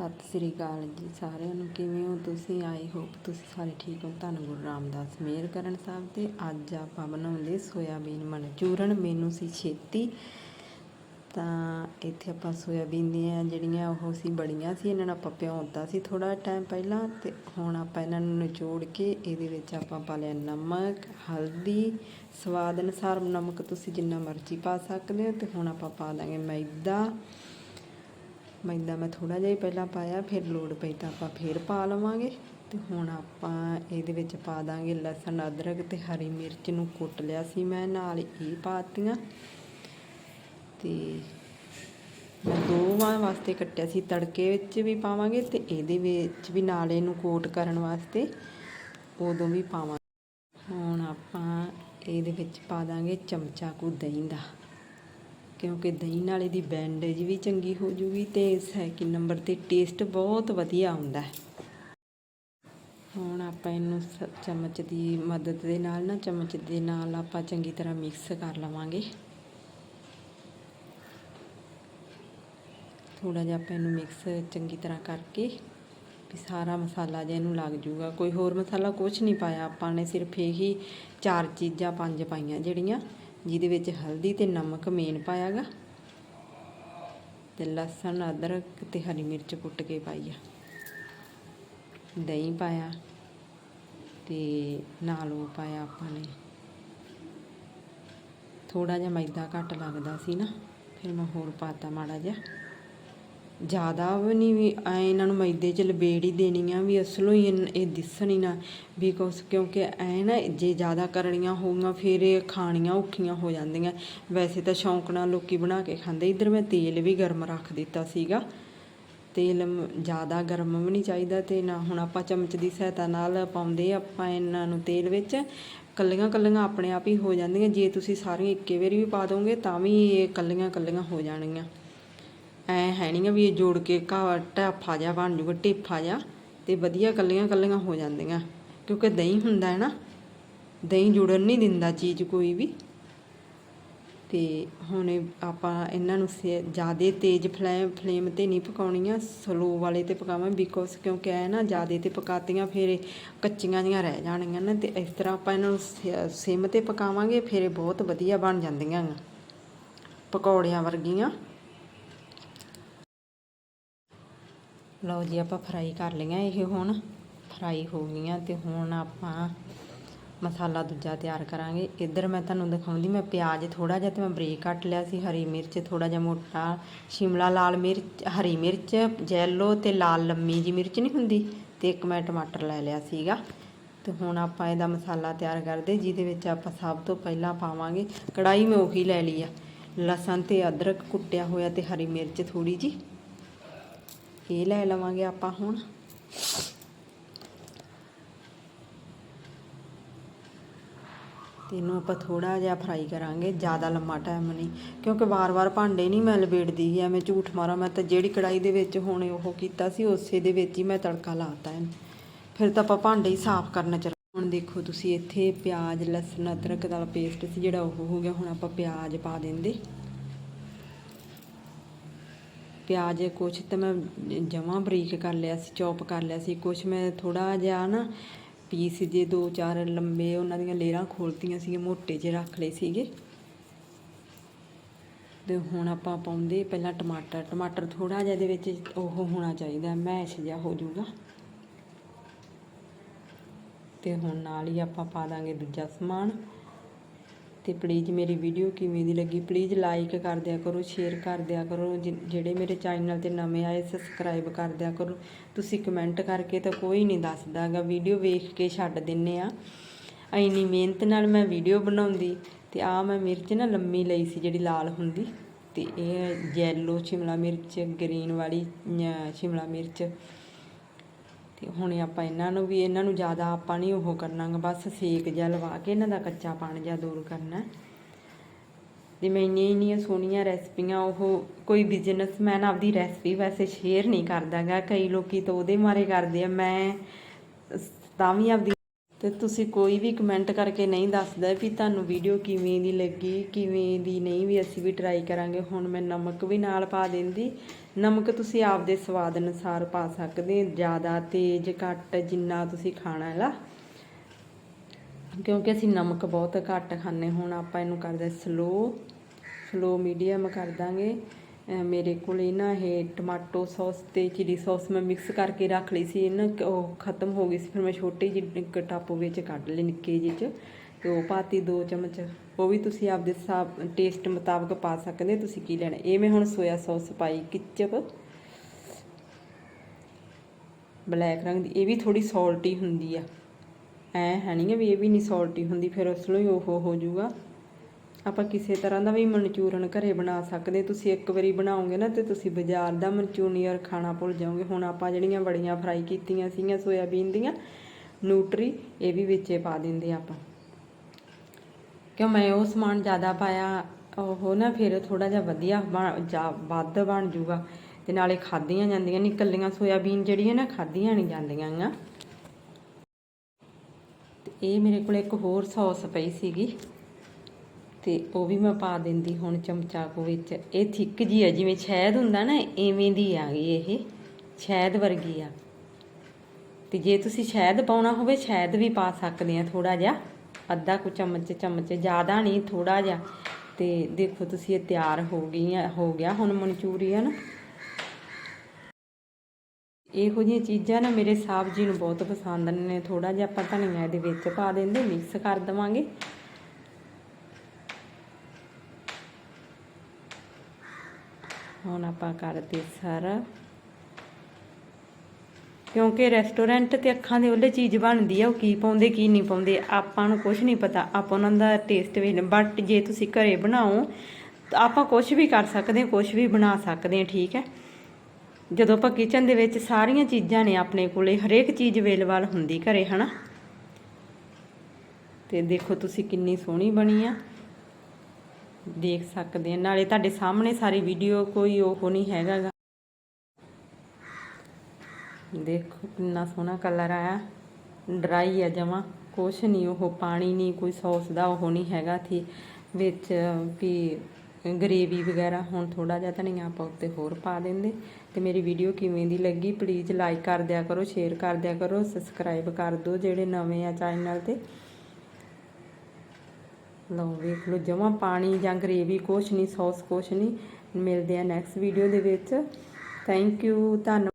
ਸਤਿ ਸ੍ਰੀ ਅਕਾਲ ਜੀ ਸਾਰਿਆਂ ਨੂੰ। ਕਿਵੇਂ ਹੋ ਤੁਸੀਂ? ਆਈ ਹੋਪ ਤੁਸੀਂ ਸਾਰੇ ਠੀਕ ਹੋ। ਧੰਨ ਗੁਰੂ ਰਾਮਦਾਸ ਮਿਹਰ ਕਰਨ ਸਾਹਿਬ ਤੇ ਅੱਜ ਆਪਾਂ ਬਣਾਉਂਦੇ ਸੋਇਆਬੀਨ ਮਨਚੂਰਨ ਮੈਨੂੰ ਸੀ ਛੇਤੀ। ਤਾਂ ਇੱਥੇ ਆਪਾਂ ਸੋਇਆਬੀਨ ਦੀਆਂ ਜਿਹੜੀਆਂ ਉਹ ਸੀ ਬੜੀਆਂ ਸੀ, ਇਹਨਾਂ ਨੂੰ ਆਪਾਂ ਭਿਉਂਤਾ ਸੀ ਥੋੜਾ ਟਾਈਮ ਪਹਿਲਾਂ ਤੇ ਹੁਣ ਆਪਾਂ ਇਹਨਾਂ ਨੂੰ ਨਿਚੋੜ ਕੇ ਇਹਦੇ ਵਿੱਚ ਆਪਾਂ ਪਾ ਲਿਆ ਨਮਕ, ਹਲਦੀ, ਸਵਾਦ ਅਨੁਸਾਰ ਨਮਕ ਤੁਸੀਂ ਜਿੰਨਾ ਮਰਜ਼ੀ ਪਾ ਸਕਦੇ ਹੋ ਤੇ ਹੁਣ ਆਪਾਂ ਪਾ ਦਾਂਗੇ ਮੈਦਾ। ਮੈਦਾ ਮੈਂ ਥੋੜਾ ਜਿਹਾ ਹੀ ਪਹਿਲਾਂ ਪਾਇਆ, ਫਿਰ ਲੋੜ ਪਈ ਤਾਂ ਆਪਾਂ ਫਿਰ ਪਾ ਲਵਾਂਗੇ। ਤੇ ਹੁਣ ਆਪਾਂ ਇਹਦੇ ਵਿੱਚ ਪਾ ਦਾਂਗੇ ਲਸਣ, ਅਦਰਕ ਤੇ ਹਰੀ ਮਿਰਚ ਨੂੰ ਕੁੱਟ ਲਿਆ ਸੀ ਮੈਂ, ਨਾਲ ਇਹ ਪਾਤੀਆਂ ਤੇ ਮੈਂ ਦੋਵਾਂ ਵਾਸਤੇ ਕੱਟਿਆ ਸੀ, ਤੜਕੇ ਵਿੱਚ ਵੀ ਪਾਵਾਂਗੇ ਤੇ ਇਹਦੇ ਵਿੱਚ ਵੀ ਨਾਲ ਇਹਨੂੰ ਕੋਟ ਕਰਨ ਵਾਸਤੇ ਉਦੋਂ ਵੀ ਪਾਵਾਂਗੇ। ਹੁਣ ਆਪਾਂ ਇਹਦੇ ਵਿੱਚ ਪਾ ਦਾਂਗੇ ਚਮਚਾ ਕੁ ਦਹੀਂ ਦਾ। ਕਿਉਂਕਿ ਦਹੀਂ ਨਾਲੇ ਦੀ ਬੈਂਡੇਜ ਵੀ ਚੰਗੀ ਹੋ ਜੂਗੀ ਤੇ ਸੈਕਿੰਡ ਨੰਬਰ ਤੇ ਟੇਸਟ ਬਹੁਤ ਵਧੀਆ ਆਉਂਦਾ ਹੈ। ਹੁਣ ਆਪਾਂ ਇਹਨੂੰ ਸ- ਚਮਚ ਦੀ ਮਦਦ ਦੇ ਨਾਲ ਨਾ, ਚਮਚ ਦੇ ਨਾਲ ਆਪਾਂ ਚੰਗੀ ਤਰ੍ਹਾਂ ਮਿਕਸ ਕਰ ਲਵਾਂਗੇ। ਥੋੜਾ ਜਿਹਾ ਆਪਾਂ ਇਹਨੂੰ ਮਿਕਸ ਚੰਗੀ ਤਰ੍ਹਾਂ ਕਰਕੇ ਵੀ ਸਾਰਾ ਮਸਾਲਾ ਜਿਹਾ ਇਹਨੂੰ ਲੱਗ ਜੂਗਾ। ਕੋਈ ਹੋਰ ਮਸਾਲਾ ਕੁਝ ਨਹੀਂ ਪਾਇਆ। ਆਪਾਂ ਨੇ ਸਿਰਫ ਇਹੀ ਚਾਰ ਚੀਜ਼ਾਂ ਪੰਜ ਪਾਈਆਂ ਜਿਹੜੀਆਂ ਜਿਹਦੇ ਵਿੱਚ ਹਲਦੀ ਤੇ ਨਮਕ ਮੇਨ ਪਾਇਆਗਾ ਤੇ ਲਸਣ, ਅਦਰਕ ਤੇ ਹਰੀ ਮਿਰਚ ਕੁੱਟ ਕੇ ਪਾਈ ਆ। ਦਹੀਂ ਪਾਇਆ ਤੇ ਨਾਲ ਉਹ ਪਾਇਆ ਆਪਾਂ ਨੇ। ਥੋੜਾ ਜਿਹਾ ਮੈਦਾ ਘੱਟ ਲੱਗਦਾ ਸੀ ਨਾ, ਫਿਰ ਮੈਂ ਹੋਰ ਪਾਤਾ ਮਾੜਾ ਜਿਹਾ। ਜ਼ਿਆਦਾ ਵੀ ਨਹੀਂ ਵੀ, ਐ ਇਹਨਾਂ ਨੂੰ ਮੈਦੇ 'ਚ ਲਬੇੜ ਹੀ ਦੇਣੀ ਆ ਵੀ, ਅਸਲੋਂ ਹੀ ਇਹ ਇਹ ਦਿਸਣ ਹੀ ਨਾ ਬਿਕੋਜ਼ ਕਿਉਂਕਿ ਐ ਨਾ ਜੇ ਜ਼ਿਆਦਾ ਕਰਨੀਆਂ ਹੋਊਗੀਆਂ ਫਿਰ ਇਹ ਖਾਣੀਆਂ ਔਖੀਆਂ ਹੋ ਜਾਂਦੀਆਂ। ਵੈਸੇ ਤਾਂ ਸ਼ੌਂਕ ਨਾਲ ਲੋਕੀ ਬਣਾ ਕੇ ਖਾਂਦੇ। ਇੱਧਰ ਮੈਂ ਤੇਲ ਵੀ ਗਰਮ ਰੱਖ ਦਿੱਤਾ ਸੀਗਾ। ਤੇਲ ਮ- ਜ਼ਿਆਦਾ ਗਰਮ ਵੀ ਨਹੀਂ ਚਾਹੀਦਾ ਤੇ ਨਾ, ਹੁਣ ਆਪਾਂ ਚਮਚ ਦੀ ਸਹਾਇਤਾ ਨਾਲ ਪਾਉਂਦੇ ਆਪਾਂ ਇਹਨਾਂ ਨੂੰ ਤੇਲ ਵਿੱਚ। ਕੱਲੀਆਂ ਕੱਲੀਆਂ ਆਪਣੇ ਆਪ ਹੀ ਹੋ ਜਾਂਦੀਆਂ। ਜੇ ਤੁਸੀਂ ਸਾਰੀਆਂ ਇੱਕੇ ਵਾਰੀ ਵੀ ਪਾ ਦੋਗੇ, ਤਾਂ ਵੀ ਇਹ ਕੱਲੀਆਂ ਕੱਲੀਆਂ ਹੋ ਜਾਣਗੀਆਂ। ਐ ਹੈ ਨਹੀਂ ਵੀ ਇਹ ਜੋੜ ਕੇ ਘਾ ਢਾਫਾ ਜਿਹਾ ਬਣ ਜੂਗਾ ਢੇਫਾ ਜਿਹਾ ਤੇ ਵਧੀਆ ਕੱਲੀਆਂ ਕੱਲੀਆਂ ਹੋ ਜਾਂਦੀਆਂ। ਕਿਉਂਕਿ ਦਹੀਂ ਹੁੰਦਾ ਹੈ ਨਾ, ਦਹੀਂ ਜੁੜਨ ਨਹੀਂ ਦਿੰਦਾ ਚੀਜ਼ ਕੋਈ ਵੀ। ਤੇ ਹੁਣ ਇਹ ਆਪਾਂ ਇਹਨਾਂ ਨੂੰ ਜ਼ਿਆਦਾ ਤੇਜ਼ ਫਲੇਮ ਫਲੇਮ ਤੇ ਨਹੀਂ ਪਕਾਉਣੀਆਂ, ਸਲੋ ਵਾਲੇ ਤੇ ਪਕਾਵਾਂ ਬਿਕੋਜ਼ ਕਿਉਂਕਿ ਇਹ ਨਾ ਜ਼ਿਆਦਾ ਤੇ ਪਕਾਤੀਆਂ ਫਿਰ ਕੱਚੀਆਂ ਜੀਆਂ ਰਹਿ ਜਾਣਗੀਆਂ ਨਾ ਤੇ ਇਸ ਤਰ੍ਹਾਂ ਆਪਾਂ ਇਹਨਾਂ ਨੂੰ ਸਿਮ ਤੇ ਪਕਾਵਾਂਗੇ, ਫਿਰ ਇਹ ਬਹੁਤ ਵਧੀਆ ਬਣ ਜਾਂਦੀਆਂ ਪਕੌੜਿਆਂ ਵਰਗੀਆਂ। ਲਓ ਜੀ, ਆਪਾਂ ਫਰਾਈ ਕਰ ਲਈਆਂ ਇਹ ਹੁਣ। ਫਰਾਈ ਹੋ ਗਈਆਂ ਤੇ ਹੁਣ ਆਪਾਂ ਮਸਾਲਾ ਦੂਜਾ ਤਿਆਰ ਕਰਾਂਗੇ। ਇੱਧਰ ਮੈਂ ਤੁਹਾਨੂੰ ਦਿਖਾਉਂਦੀ, ਮੈਂ ਪਿਆਜ਼ ਥੋੜਾ ਜਿਹਾ ਤੇ ਮੈਂ ਬਰੀਕ ਕੱਟ ਲਿਆ ਸੀ, ਹਰੀ ਮਿਰਚ ਥੋੜਾ ਜਿਹਾ ਮੋਟਾ, ਸ਼ਿਮਲਾ ਲਾਲ ਮਿਰਚ, ਹਰੀ ਮਿਰਚ, ਜੈਲੋ ਤੇ ਲਾਲ ਲੰਮੀ ਜੀ ਮਿਰਚ ਨਹੀਂ ਹੁੰਦੀ ਤੇ ਇੱਕ ਮੈਂ ਟਮਾਟਰ ਲੈ ਲਿਆ ਸੀਗਾ। ਤੇ ਹੁਣ ਆਪਾਂ ਇਹਦਾ ਮਸਾਲਾ ਤਿਆਰ ਕਰਦੇ, ਜਿਹਦੇ ਵਿੱਚ ਆਪਾਂ ਸਭ ਤੋਂ ਪਹਿਲਾਂ ਪਾਵਾਂਗੇ ਕੜਾਈ ਮੈਂ ਉਹੀ ਲੈ ਲਈ ਆ। ਲਸਣ ਤੇ ਅਦਰਕ ਕੁੱਟਿਆ ਹੋਇਆ ਤੇ ਹਰੀ ਮਿਰਚ ਥੋੜੀ ਜੀ ਇਹ ਲੈ ਲਵਾਂਗੇ ਆਪਾਂ ਹੁਣ। ਤੇ ਇਹਨੂੰ ਆਪਾਂ ਥੋੜਾ ਜਿਹਾ ਫਰਾਈ ਕਰਾਂਗੇ, ਜ਼ਿਆਦਾ ਲੰਮਾ ਟਾਈਮ ਨਹੀਂ, ਕਿਉਂਕਿ ਵਾਰ-ਵਾਰ ਭਾਂਡੇ ਨਹੀਂ ਮੈਂ ਲਵੇੜਦੀ ਐਵੇਂ ਝੂਠ ਮਾਰਾਂ, ਮੈਂ ਤਾਂ ਜਿਹੜੀ ਕੜਾਈ ਦੇ ਵਿੱਚ ਹੁਣ ਉਹ ਕੀਤਾ ਸੀ, ਉਸੇ ਦੇ ਵਿੱਚ ਹੀ ਮੈਂ ਤੜਕਾ ਲਾਤਾ ਇਹਨੂੰ। ਫਿਰ ਤਾਂ ਆਪਾਂ ਭਾਂਡੇ ਹੀ ਸਾਫ਼ ਕਰਨਾ ਚ ਹੁਣ ਦੇਖੋ ਤੁਸੀਂ ਇੱਥੇ ਪਿਆਜ਼, ਲਸਣ, ਅਦਰਕ ਦਾ ਪੇਸਟ ਸੀ ਜਿਹੜਾ ਉਹ ਹੋ ਗਿਆ, ਹੁਣ ਆਪਾਂ ਪਿਆਜ਼ ਪਾ ਦਿੰਦੇ। ਪਿਆਜ਼ ਕੁਛ ਤਾਂ ਮੈਂ ਜਮਾਂ ਬਰੀਕ ਕਰ ਲਿਆ ਸੀ, ਚੌਪ ਕਰ ਲਿਆ ਸੀ। ਕੁਛ ਮੈਂ ਥੋੜਾ ਜਿਹਾ ਨਾ ਪੀਸ ਜੇ ਦੋ ਚਾਰ ਲੰਬੇ ਉਹਨਾਂ ਦੀਆਂ ਲੇਅਰਾਂ ਖੋਲਤੀਆਂ ਸੀ ਮੋਟੇ ਜਿਹੇ ਰੱਖ ਲਏ ਸੀਗੇ। ਤੇ ਹੁਣ ਆਪਾਂ ਪਾਉਂਦੇ ਪਹਿਲਾਂ ਟਮਾਟਰ ਟਮਾਟਰ ਥੋੜਾ ਜਿਹਾ ਇਹਦੇ ਵਿੱਚ ਉਹ ਹੋਣਾ ਚਾਹੀਦਾ, ਮੈਸ਼ ਜਿਹਾ ਹੋ ਜਾਊਗਾ। ਤੇ ਹੁਣ ਨਾਲ ਹੀ ਆਪਾਂ ਪਾ ਦਾਂਗੇ ਦੂਜਾ ਸਮਾਨ। ਅਤੇ ਪਲੀਜ਼ ਮੇਰੀ ਵੀਡੀਓ ਕਿਵੇਂ ਦੀ ਲੱਗੀ? ਪਲੀਜ਼ ਲਾਈਕ ਕਰ ਦਿਆ ਕਰੋ ਸ਼ੇਅਰ ਕਰ ਦਿਆ ਕਰੋ, ਜਿ- ਜਿਹੜੇ ਮੇਰੇ ਚੈਨਲ ਤੇ ਨਵੇਂ ਆਏ ਸਬਸਕ੍ਰਾਈਬ ਕਰ ਦਿਆ ਕਰੋ। ਤੁਸੀਂ ਕਮੈਂਟ ਕਰਕੇ ਤਾਂ ਕੋਈ ਨਹੀਂ ਦੱਸਦਾਗਾ ਵੀਡੀਓ ਵੇਖ ਕੇ ਛੱਡ ਦਿੰਨੇ ਆ। ਇੰਨੀ ਮਿਹਨਤ ਨਾਲ ਮੈਂ ਵੀਡੀਓ ਬਣਾਉਂਦੀ, ਤੇ ਆ ਮੈਂ ਮਿਰਚ ਨਾ ਲੰਮੀ ਲਈ ਸੀ, ਜਿਹੜੀ ਲਾਲ ਹੁੰਦੀ, ਤੇ ਇਹ ਯੈਲੋ ਸ਼ਿਮਲਾ ਮਿਰਚ ਗ੍ਰੀਨ ਵਾਲੀ ਸ਼ਿਮਲਾ ਮਿਰਚ। ਤੇ ਹੁਣ ਆਪਾਂ ਇਹਨਾਂ ਨੂੰ ਵੀ, ਇਹਨਾਂ ਨੂੰ ਜ਼ਿਆਦਾ ਆਪਾਂ ਨਹੀਂ ਉਹ ਕਰਨਾ ਗਾ ਬਸ ਸੇਕ ਜਿਹਾ ਲਵਾ ਕੇ ਇਹਨਾਂ ਦਾ ਕੱਚਾ ਪਾਣ ਜਿਹਾ ਦੂਰ ਕਰਨਾ ਤੇ ਮੈਂ ਇੰਨੀਆਂ ਇੰਨੀਆਂ ਸੋਹਣੀਆਂ ਰੈਸਪੀਆਂ, ਉਹ ਕੋਈ ਬਿਜ਼ਨਸਮੈਨ ਆਪਦੀ ਰੈਸਪੀ ਵੈਸੇ ਸ਼ੇਅਰ ਨਹੀਂ ਕਰਦਾਗਾ, ਕਈ ਲੋਕੀ ਤਾਂ ਉਹਦੇ ਮਾਰੇ ਕਰਦੇ ਆ, ਮੈਂ ਤਾਂ ਵੀ ਆਪਦੀ ਤੇ ਤੁਸੀਂ ਕੋਈ ਵੀ ਕਮੈਂਟ ਕਰਕੇ ਨਹੀਂ ਦੱਸਦਾ ਵੀ ਤੁਹਾਨੂੰ ਵੀਡੀਓ ਕਿਵੇਂ ਦੀ ਲੱਗੀ, ਕਿਵੇਂ ਦੀ ਨਹੀਂ ਵੀ ਅਸੀਂ ਵੀ ਟਰਾਈ ਕਰਾਂਗੇ, ਹੁਣ ਮੈਂ ਨਮਕ ਵੀ ਨਾਲ ਪਾ ਦਿੰਦੀ ਨਮਕ ਤੁਸੀਂ ਆਪਦੇ ਸਵਾਦ ਅਨੁਸਾਰ ਪਾ ਸਕਦੇ ਜ਼ਿਆਦਾ ਤੇਜ਼, ਘੱਟ ਜਿੰਨਾ ਤੁਸੀਂ ਖਾਣਾ ਹੈਗਾ ਕਿਉਂਕਿ ਅਸੀਂ ਨਮਕ ਬਹੁਤ ਘੱਟ ਖਾਂਦੇ ਹੁਣ ਆਪਾਂ ਇਹਨੂੰ ਕਰਦੇ ਸਲੋ ਸਲੋ ਮੀਡੀਅਮ ਕਰ ਦਾਂਗੇ। ਮੇਰੇ ਕੋਲ ਇਹ ਨਾ ਇਹ ਟਮਾਟੋ ਸੌਸ ਤੇ ਚਿਲੀ ਸੌਸ ਮੈਂ ਮਿਕਸ ਕਰਕੇ ਰੱਖ ਲਈ ਸੀ। ਇਹਨਾਂ ਉਹ ਖਤਮ ਹੋ ਗਈ ਸੀ। ਫਿਰ ਮੈਂ ਛੋਟੀ ਜਿਹੀ ਇੱਕ ਟੱਪ ਵਿੱਚ ਕੱਢ ਲਈ, ਨਿੱਕੇ ਜਿਹੇ ਚ। ਤੇ ਉਹ ਪਾਤੀ 2 ਚਮਚ। ਉਹ ਵੀ ਤੁਸੀਂ ਆਪਦੇ ਹਿਸਾਬ ਟੇਸਟ ਮੁਤਾਬਕ ਪਾ ਸਕਦੇ ਤੁਸੀਂ ਕੀ ਲੈਣਾ। ਇਹ ਮੈਂ ਹੁਣ ਸੋਇਆ ਸੌਸ ਪਾਈ ਕਿਚਪ ਬਲੈਕ ਰੰਗ ਦੀ, ਇਹ ਵੀ ਥੋੜੀ ਸੌਲਟੀ ਹੁੰਦੀ ਆ। ਐ ਹੈ ਨਹੀਂ ਵੀ ਇਹ ਵੀ ਨਹੀਂ ਸੌਲਟੀ ਹੁੰਦੀ, ਫਿਰ ਉਸ ਨੂੰ ਹੀ ਉਹ ਹੋ ਜਾਊਗਾ। ਆਪਾਂ ਕਿਸੇ ਤਰ੍ਹਾਂ ਦਾ ਵੀ ਮਨਚੂਰਨ ਘਰੇ ਬਣਾ ਸਕਦੇ। ਤੁਸੀਂ ਇੱਕ ਵਾਰੀ ਬਣਾਓਗੇ ਨਾ ਤੇ ਤੁਸੀਂ ਬਾਜ਼ਾਰ ਦਾ ਮਨਚੂਰੀਅਨ ਖਾਣਾ ਭੁੱਲ ਜਾਓਗੇ। ਹੁਣ ਆਪਾਂ ਜਿਹੜੀਆਂ ਬੜੀਆਂ ਫਰਾਈ ਕੀਤੀਆਂ ਸੀਗੀਆਂ, ਸੋਇਆਬੀਨ ਦੀਆਂ ਨਿਊਟਰੀ ਇਹ ਵੀ ਵਿੱਚੇ ਪਾ ਦਿੰਦੇ ਆਪਾਂ। ਕਿਉਂ ਮੈਂ ਉਹ ਸਮਾਨ ਜ਼ਿਆਦਾ ਪਾਇਆ, ਉਹ ਨਾ ਫਿਰ ਥੋੜਾ ਜਿਹਾ ਵਧੀਆ ਬਣ ਜਾ, ਵੱਧ ਬਣ ਜੂਗਾ ਤੇ ਨਾਲੇ ਖਾਧੀਆਂ ਜਾਂਦੀਆਂ ਨਹੀਂ ਕੱਲੀਆਂ ਸੋਇਆਬੀਨ ਜਿਹੜੀਆਂ ਨਾ ਖਾਧੀਆਂ ਨਹੀਂ ਜਾਂਦੀਆਂ ਗਾ ਤੇ ਇਹ ਮੇਰੇ ਕੋਲ ਇੱਕ ਹੋਰ ਸੌਸ ਪਈ ਸੀਗੀ, ਤੇ ਉਹ ਵੀ ਮੈਂ ਪਾ ਦਿੰਦੀ ਹੁਣ ਚਮਚਾ ਕੋ ਵਿੱਚ। ਇਹ ਥਿੱਕ ਜੀ ਆ, ਜਿਵੇਂ ਸ਼ਹਿਦ ਹੁੰਦਾ ਨਾ, ਐਵੇਂ ਦੀ ਆ ਗਈ ਇਹ। ਸ਼ਹਿਦ ਵਰਗੀ ਆ। ਤੇ ਜੇ ਤੁਸੀਂ ਸ਼ਹਿਦ ਪਾਉਣਾ ਹੋਵੇ, ਸ਼ਹਿਦ ਵੀ ਪਾ ਸਕਦੇ ਆ ਥੋੜਾ ਜਿਹਾ। ਅੱਧਾ ਕੁ ਚਮਚ ਚਮਚ ਜ਼ਿਆਦਾ ਨਹੀਂ ਥੋੜਾ ਜਿਹਾ। ਤੇ ਦੇਖੋ ਤੁਸੀਂ ਇਹ ਤਿਆਰ ਹੋ ਗਈ ਹੋ ਗਿਆ ਹੁਣ ਮਨਚੂਰੀਅਨ। ਇਹੋ ਜਿਹੀਆਂ ਚੀਜ਼ਾਂ ਨਾ ਮੇਰੇ ਸਾਹਿਬ ਜੀ ਨੂੰ ਬਹੁਤ ਪਸੰਦ ਨੇ। ਥੋੜਾ ਜਿਹਾ ਆਪਾਂ ਧਨੀਆ ਇਹਦੇ ਵਿੱਚ ਪਾ ਦਿੰਦੇ, ਮਿਕਸ ਕਰ ਦਵਾਂਗੇ। ਹੁਣ ਆਪਾਂ ਕਰਦੇ ਸਰ। ਕਿਉਂਕਿ ਰੈਸਟੋਰੈਂਟ ਤੇ ਅੱਖਾਂ ਦੇ ਉਹਲੇ ਚੀਜ਼ ਬਣਦੀ ਆ, ਉਹ ਕੀ ਪਾਉਂਦੇ, ਕੀ ਨਹੀਂ ਪਾਉਂਦੇ, ਆਪਾਂ ਨੂੰ ਕੁਝ ਨਹੀਂ ਪਤਾ। ਆਪਾਂ ਉਹਨਾਂ ਦਾ ਟੇਸਟ ਵੇਖ ਬਟ ਜੇ ਤੁਸੀਂ ਘਰੇ ਬਣਾਓ ਤਾਂ ਆਪਾਂ ਕੁਝ ਵੀ ਕਰ ਸਕਦੇ ਹਾਂ ਕੁਝ ਵੀ ਬਣਾ ਸਕਦੇ ਹਾਂ ਠੀਕ ਹੈ? ਜਦੋਂ ਆਪਾਂ ਕਿਚਨ ਦੇ ਵਿੱਚ ਸਾਰੀਆਂ ਚੀਜ਼ਾਂ ਨੇ ਆਪਣੇ ਕੋਲੇ, ਹਰੇਕ ਚੀਜ਼ ਅਵੇਲੇਬਲ ਹੁੰਦੀ ਘਰੇ, ਹਨਾ? ਤੇ ਦੇਖੋ ਤੁਸੀਂ ਕਿੰਨੀ ਸੋਹਣੀ ਬਣੀ ਆ। ਦੇਖ ਸਕਦੇ ਆ। ਨਾਲੇ ਤੁਹਾਡੇ ਸਾਹਮਣੇ ਸਾਰੀ ਵੀਡੀਓ ਕੋਈ ਉਹ ਨਹੀਂ ਹੈਗਾ ਗਾ। ਦੇਖੋ, ਕਿੰਨਾ ਸੋਹਣਾ ਕਲਰ ਆਇਆ। ਡਰਾਈ ਆ ਜਮਾ। ਕੁਛ ਨਹੀਂ, ਉਹ ਪਾਣੀ ਨਹੀਂ, ਕੋਈ ਸੌਸ ਦਾ ਉਹ ਨਹੀਂ ਹੈਗਾ ਥੀ ਵਿੱਚ ਵੀ ਗਰੇਵੀ ਵਗੈਰਾ, ਹੁਣ ਥੋੜਾ ਜਿਹਾ ਧਨੀਆ ਆਪਾਂ ਉੱਤੇ ਹੋਰ ਪਾ ਦਿੰਦੇ। ਤੇ ਮੇਰੀ ਵੀਡੀਓ ਕਿਵੇਂ ਦੀ ਲੱਗੀ ਪਲੀਜ਼ ਲਾਈਕ ਕਰ ਦਿਆ ਕਰੋ ਸ਼ੇਅਰ ਕਰ ਦਿਆ ਕਰੋ ਸਬਸਕ੍ਰਾਈਬ ਕਰ ਦਿਓ, ਜਿਹੜੇ ਨਵੇਂ ਆ ਚੈਨਲ ਤੇ। ਲਓ, ਵੇਖ ਲਓ, ਜਮਾ ਪਾਣੀ ਜਾਂ ਗਰੇਵੀ ਕੁਛ ਨਹੀਂ, ਸੌਸ ਕੁਛ ਨਹੀਂ। ਮਿਲਦੇ ਆ ਨੈਕਸਟ ਵੀਡੀਓ ਦੇ ਵਿੱਚ। ਥੈਂਕ ਯੂ ਧੰਨਵਾਦ।